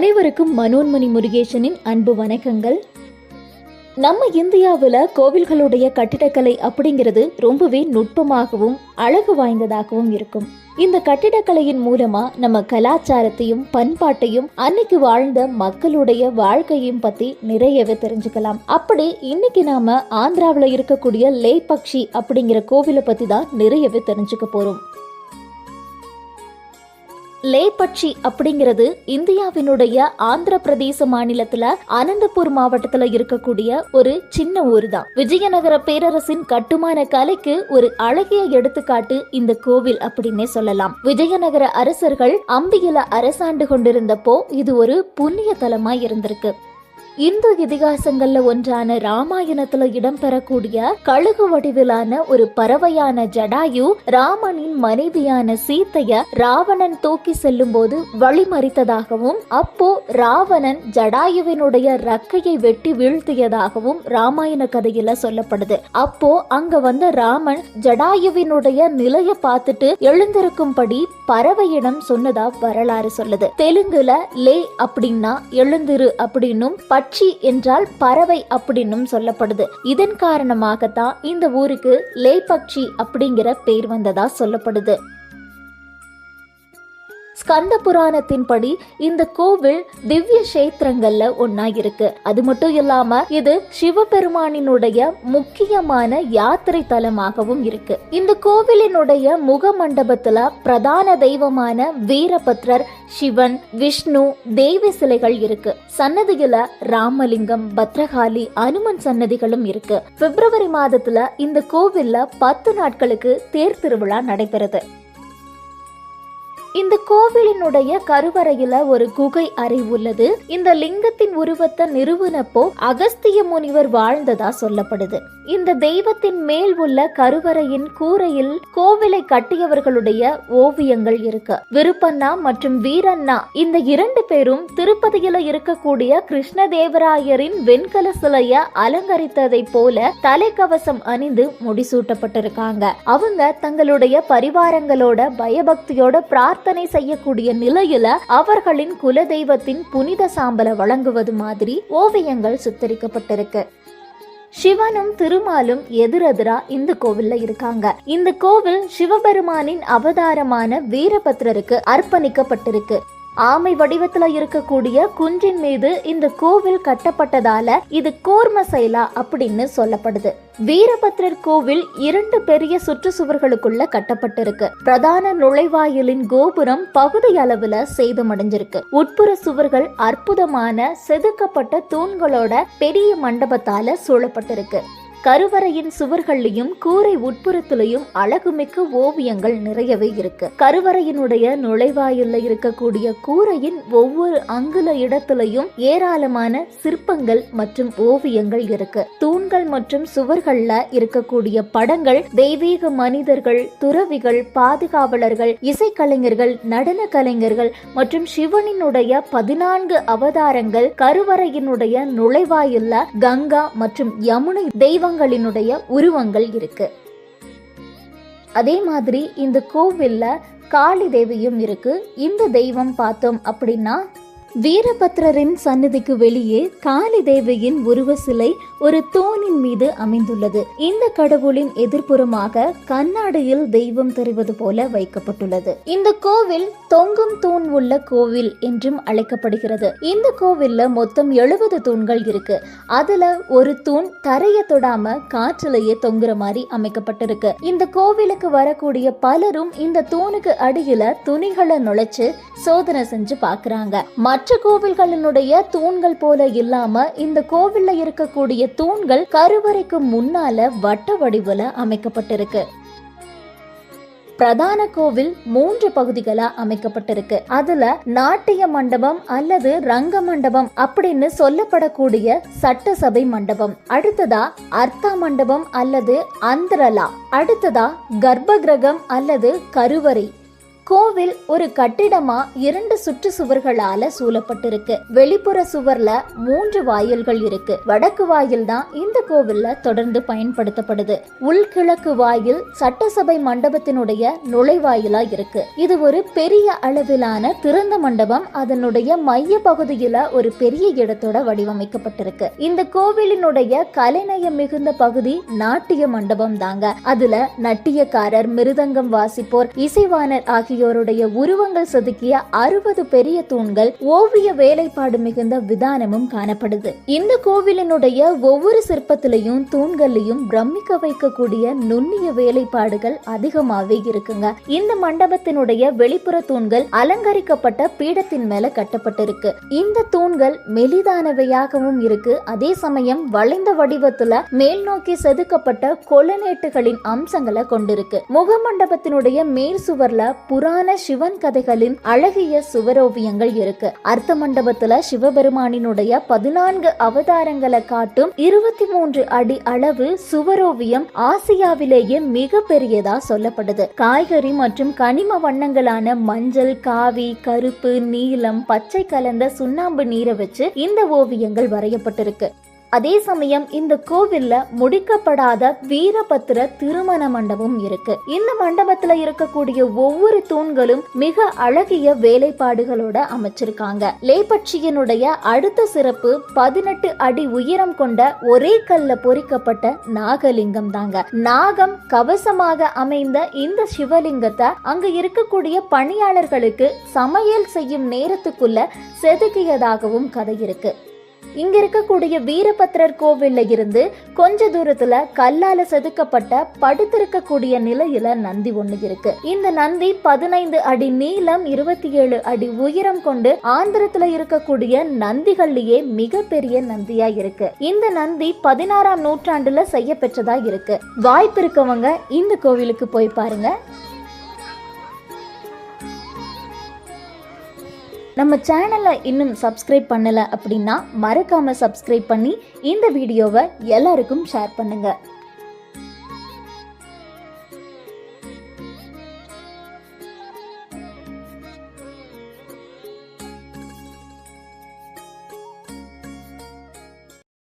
அனைவருக்கும் மனோன்மணி முருகேசனின் அன்பு வணக்கங்கள். நம்ம இந்தியாவில் கோவில்களுடைய கட்டிடக்கலை அப்படிங்கிறது ரொம்பவே நுட்பமாகவும் அழகு வாய்ந்ததாகவும் இருக்கும். இந்த கட்டிடக்கலையின் மூலமா நம்ம கலாச்சாரத்தையும் பண்பாட்டையும் அன்னைக்கு வாழ்ந்த மக்களுடைய வாழ்க்கையும் பத்தி நிறையவே தெரிஞ்சுக்கலாம். அப்படி இன்னைக்கு நாம ஆந்திராவில் இருக்கக்கூடிய லே பக்ஷி அப்படிங்கிற கோவிலை பத்தி தான் நிறையவே தெரிஞ்சுக்க போறோம். லேபட்சி அப்படிங்கிறது இந்தியாவினுடைய ஆந்திர பிரதேச மாநிலத்துல அனந்தபூர் மாவட்டத்துல இருக்கக்கூடிய ஒரு சின்ன ஊர் தான் விஜயநகர பேரரசின் கட்டுமான கலைக்கு ஒரு அழகிய எடுத்துக்காட்டு இந்த கோவில் அப்படின்னே சொல்லலாம். விஜயநகர அரசர்கள் அம்பியில அரசாண்டு கொண்டிருந்தப்போ இது ஒரு புண்ணிய தலமா இருந்திருக்கு. இந்து இதிகாசங்கள்ல ஒன்றான ராமாயணத்துல இடம்பெறக்கூடிய கழுகு வடிவிலான ஒரு பறவையான ஜடாயு ராமனின் மனைவியான சீத்தைய ராவணன் தூக்கி செல்லும் போது வழிமறித்ததாகவும் அப்போ ராவணன் ஜடாயுவினுடைய ரக்கையை வெட்டி வீழ்த்தியதாகவும் ராமாயண கதையில சொல்லப்படுது. அப்போ அங்க வந்த ராமன் ஜடாயுவினுடைய நிலைய பார்த்துட்டு எழுந்திருக்கும்படி பறவையிடம் சொன்னதா வரலாறு சொல்லுது. தெலுங்குல லே அப்படின்னா எழுந்திரு அப்படின்னும் பட்சி என்றால் பறவை அப்படின்னும் சொல்லப்படுது. இதன் காரணமாகத்தான் இந்த ஊருக்கு லே பட்சி அப்படிங்கிற பேர் வந்ததா சொல்லப்படுது. ஸ்கந்த புராணத்தின்படி இந்த கோவில் திவ்ய கஷேத்திரங்கள்ல ஒன்னா இருக்கு அது மட்டும் இல்லாம இது சிவபெருமானினுடைய முக்கியமான யாத்திரை தலமாகவும் இருக்கு. இந்த கோவிலினுடைய முக மண்டபத்துல பிரதான தெய்வமான வீரபத்ரர் சிவன் விஷ்ணு தெய்வ சிலைகள் இருக்கு. சன்னதியில ராமலிங்கம் பத்ரகாளி அனுமன் சன்னதிகளும் இருக்கு. பிப்ரவரி மாதத்துல இந்த கோவில்ல பத்து நாட்களுக்கு தேர் திருவிழா நடைபெறுது. இந்த கோவிலினுடைய கருவறையில ஒரு குகை அறை உள்ளது. இந்த லிங்கத்தின் உருவத்தை நிறுவனப்போ அகஸ்திய முனிவர் வாழ்ந்ததா சொல்லப்படுது. இந்த தெய்வத்தின் மேல் உள்ள கருவறையின் கூரையில் கோவிலை கட்டியவர்களுடைய ஓவியங்கள் இருக்கு. விருப்பண்ணா மற்றும் வீரண்ணா இந்த இரண்டு பேரும் திருப்பதியில இருக்கக்கூடிய கிருஷ்ணதேவராயரின் வெண்கல சிலைய அலங்கரித்ததை போல தலைக்கவசம் அணிந்து முடிசூட்டப்பட்டிருக்காங்க. அவங்க தங்களுடைய பரிவாரங்களோட பயபக்தியோட பிரார்த்தனை பிரார்த்தனை செய்யக்கூடிய நிலையில அவர்களின் குலதெய்வத்தின் புனித சாம்பலை வழங்குவது மாதிரி ஓவியங்கள் சித்தரிக்கப்பட்டிருக்கு. சிவனும் திருமாலும் எதிரெதிரா இந்த கோவில்ல இருக்காங்க. இந்த கோவில் சிவபெருமானின் அவதாரமான வீரபத்ரருக்கு அர்ப்பணிக்கப்பட்டிருக்கு. ஆமை வடிவத்துல இருக்கக்கூடிய குன்றின் மீது இந்த கோவில் கட்டப்பட்டதால இது கோர்மசைலா அப்படின்னு சொல்லப்படுது. வீரபத்ரர் கோவில் இரண்டு பெரிய சுற்று சுவர்களுக்குள்ள கட்டப்பட்டிருக்கு. பிரதான நுழைவாயிலின் கோபுரம் பகுதி அளவுல சேதமடைஞ்சிருக்கு. உட்புற சுவர்கள் அற்புதமான செதுக்கப்பட்ட தூண்களோட பெரிய மண்டபத்தால சூழப்பட்டிருக்கு. கருவறையின் சுவர்கள்லையும் கூரை உட்புறத்திலையும் அழகுமிக்க ஓவியங்கள் நிறையவே இருக்கு. கருவறையினுடைய நுழைவாயில்ல இருக்கக்கூடிய கூரையின் ஒவ்வொரு அங்குல இடத்திலையும் ஏராளமான சிற்பங்கள் மற்றும் ஓவியங்கள் இருக்கு. தூண்கள் மற்றும் சுவர்கள்ல இருக்கக்கூடிய படங்கள் தெய்வீக மனிதர்கள் துறவிகள் பாதுகாவலர்கள் இசைக்கலைஞர்கள் நடன கலைஞர்கள் மற்றும் சிவனினுடைய பதினான்கு அவதாரங்கள் கருவறையினுடைய நுழைவாயில்ல கங்கா மற்றும் யமுனை தெய்வ தெய்வங்களினுடைய உருவங்கள் இருக்கு. அதே மாதிரி இந்த கோவில்ல காளி தேவியும் இருக்கு. இந்த தெய்வம் பார்த்தோம் அப்படின்னா வீரபத்ரரின் சன்னதிக்கு வெளியே காளி தேவியின் உருவ சிலை ஒரு தூணின் மீது அமைந்துள்ளது. இந்த கடவுளின் எதிர்ப்புறமாக கண்ணாடியில் தெய்வம் தெரிவது போல வைக்கப்பட்டுள்ளது. இந்த கோவில் தொங்கும் தூண் உள்ள கோவில் என்றும் அழைக்கப்படுகிறது. இந்த கோவில்ல மொத்தம் எழுபது தூண்கள் இருக்கு. அதுல ஒரு தூண் தரைய தொடாம காற்றிலேயே தொங்குற மாதிரி அமைக்கப்பட்டிருக்கு. இந்த கோவிலுக்கு வரக்கூடிய பலரும் இந்த தூணுக்கு அடியில துணிகளை நுழைச்சு சோதனை செஞ்சு பாக்குறாங்க. மற்ற கோவில்களினுடைய தூண்கள் போல இல்லாம இந்த கோவில்ல இருக்கக்கூடிய தூண்கள் கருவறைக்கு முன்னால வட்ட வடிவுல அமைக்கப்பட்டிருக்கு. பிரதான கோவில் மூன்று பகுதிகளா அமைக்கப்பட்டிருக்கு. அதுல நாட்டிய மண்டபம் அல்லது ரங்க மண்டபம் அப்படின்னு சொல்லப்படக்கூடிய சட்டசபை மண்டபம். அடுத்ததா அர்த்தா மண்டபம் அல்லது அந்தரலா. அடுத்ததா கர்ப்ப கிரகம் அல்லது கருவறை. கோவில் ஒரு கட்டிடமா இரண்டு சுற்று சுவர்களால சூழப்பட்டிருக்கு. வெளிப்புற சுவர்ல மூன்று வாயில்கள் இருக்கு. வடக்கு வாயில் தான் இந்த கோவில்ல தொடர்ந்து பயன்படுத்தப்படுது. உள்கிழக்கு வாயில் சட்டசபை மண்டபத்தினுடைய நுழைவாயிலா இருக்கு. இது ஒரு பெரிய அளவிலான திறந்த மண்டபம். அதனுடைய மைய பகுதியில ஒரு பெரிய இடத்தோட வடிவமைக்கப்பட்டிருக்கு. இந்த கோவிலினுடைய கலைநயம் மிகுந்த பகுதி நாட்டிய மண்டபம் தாங்க. அதுல நட்டியக்காரர் மிருதங்கம் வாசிப்போர் இசைவாணர் ஆகிய ஆகியோருடைய உருவங்கள் செதுக்கிய அறுபது பெரிய தூண்கள் ஓவிய வேலைப்பாடு மிகுந்த விதானமும் காணப்படுது. இந்த கோவிலினுடைய ஒவ்வொரு சிற்பத்திலையும் தூண்கள்லையும் பிரமிக்க வைக்கக்கூடிய நுண்ணிய வேலைப்பாடுகள் அதிகமாவே இருக்குங்க. இந்த மண்டபத்தினுடைய வெளிப்புற தூண்கள் அலங்கரிக்கப்பட்ட பீடத்தின் மேல கட்டப்பட்டிருக்கு. இந்த தூண்கள் மெலிதானவையாகவும் இருக்கு. அதே சமயம் வளைந்த வடிவத்துல மேல் நோக்கி செதுக்கப்பட்ட கொலநேட்டுகளின் அம்சங்களை கொண்டிருக்கு. முகமண்டபத்தினுடைய மேல் சுவர்ல புற புராண சிவன் கதைகளின் அழகிய சுவரோவியங்கள் இருக்கு. அர்த்த மண்டபத்துல சிவபெருமானினுடைய பதினான்கு அவதாரங்களை காட்டும் இருபத்தி மூன்று அடி அளவு சுவரோவியம் ஆசியாவிலேயே மிக பெரியதா சொல்லப்படுது. காய்கறி மற்றும் கனிம வண்ணங்களான மஞ்சள் காவி கருப்பு நீலம் பச்சை கலந்த சுண்ணாம்பு நீரை வச்சு இந்த ஓவியங்கள் வரையப்பட்டிருக்கு. அதே சமயம் இந்த கோவில்ல முடிக்கப்படாத வீரபத்திர திருமண மண்டபம் இருக்கு. இந்த மண்டபத்துல இருக்கக்கூடிய ஒவ்வொரு தூண்களும் மிக அழகிய வேலைப்பாடுகளோட அமைச்சிருக்காங்க. லேபட்சியனுடைய அடுத்த சிறப்பு பதினெட்டு அடி உயரம் கொண்ட ஒரே கல்ல பொறிக்கப்பட்ட நாகலிங்கம் தாங்க நாகம் கவசமாக அமைந்த இந்த சிவலிங்கத்தை அங்க இருக்கக்கூடிய பணியாளர்களுக்கு சமையல் செய்யும் நேரத்துக்குள்ள செதுக்கியதாகவும் கதை இருக்கு. இங்க இருக்கக்கூடிய வீரபத்ரர் கோவில்ல இருந்து கொஞ்ச தூரத்துல கல்லால செதுக்கப்பட்ட படுத்திருக்கக்கூடிய நிலையில நந்தி ஒண்ணு இருக்கு. இந்த நந்தி பதினைந்து அடி நீளம் இருபத்தி ஏழு அடி உயரம் கொண்டு ஆந்திரத்துல இருக்கக்கூடிய நந்திகள்லயே மிகப்பெரிய நந்தியா இருக்கு. இந்த நந்தி பதினாறாம் நூற்றாண்டுல செய்ய பெற்றதா இருக்கு. வாய்ப்பு இருக்கவங்க இந்த கோவிலுக்கு போய் பாருங்க. நம்ம சேனலை இன்னும் சப்ஸ்கிரைப் பண்ணலை அப்படின்னா மறக்காமல் சப்ஸ்கிரைப் பண்ணி இந்த வீடியோவை எல்லாருக்கும் ஷேர் பண்ணுங்கள்